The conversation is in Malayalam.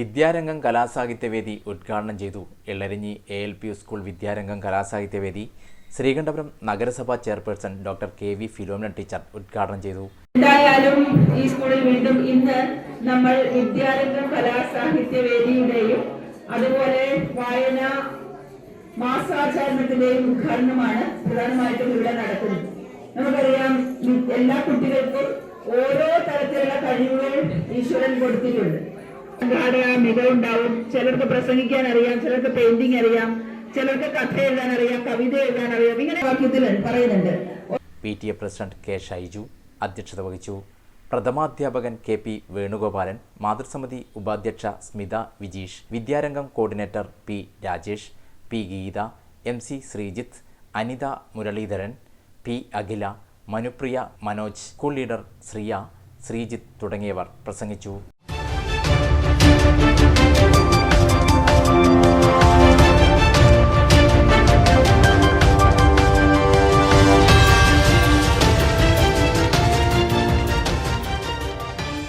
വിദ്യാരംഗം കലാസാഹിത്യവേദി ഉദ്ഘാടനം ചെയ്തു Ellarinji A L P school Vidyarangam Kalasahithyavedi Sreekandapuram നഗരസഭാ chairperson doctor K V Philomina teacher ഉദ്ഘാടനം ചെയ്തു. എന്തായാലും ഈ സ്കൂളിൽ വീണ്ടും ഇന്ന് നമ്മൾ വിദ്യാരംഗം കലാസാഹിത്യവേദിയുടെയും അതുപോലെ വായന മാസാചാരണത്തിന്റെയും ഉദ്ഘാടനമാണ് പ്രധാനമായിട്ടും ഇവിടെ നടക്കുന്നത്. നമുക്കറിയാം എല്ലാ കുട്ടികൾക്കും ഓരോ തരത്തിലുള്ള കഴിവുകൾ ഈശ്വരൻ കൊടുത്തിട്ടുണ്ട്. സംഘാടക മികവുണ്ടാവും. ചിലർക്ക് പ്രസംഗിക്കാൻ അറിയാം ചിലർക്ക് പെയിന്റിംഗ് അറിയാം ചിലർക്ക് കഥ എഴുതാൻ അറിയാം കവിത എഴുതാൻ അറിയാം. ഇങ്ങനെ വാക്യത്തിൽ പറയുന്നുണ്ട്. P T A president K Shaiju അധ്യക്ഷത വഹിച്ചു. പ്രഥമാധ്യാപകൻ കെ പി വേണുഗോപാലൻ മാതൃസമിതി ഉപാധ്യക്ഷ Smitha Vijeesh Vidyarangam coordinator P Rajesh P Geetha M C Sreejith Anitha Muraleedharan P Akhila Manupriya Manoj school leader Shriya Sreejith തുടങ്ങിയവർ പ്രസംഗിച്ചു.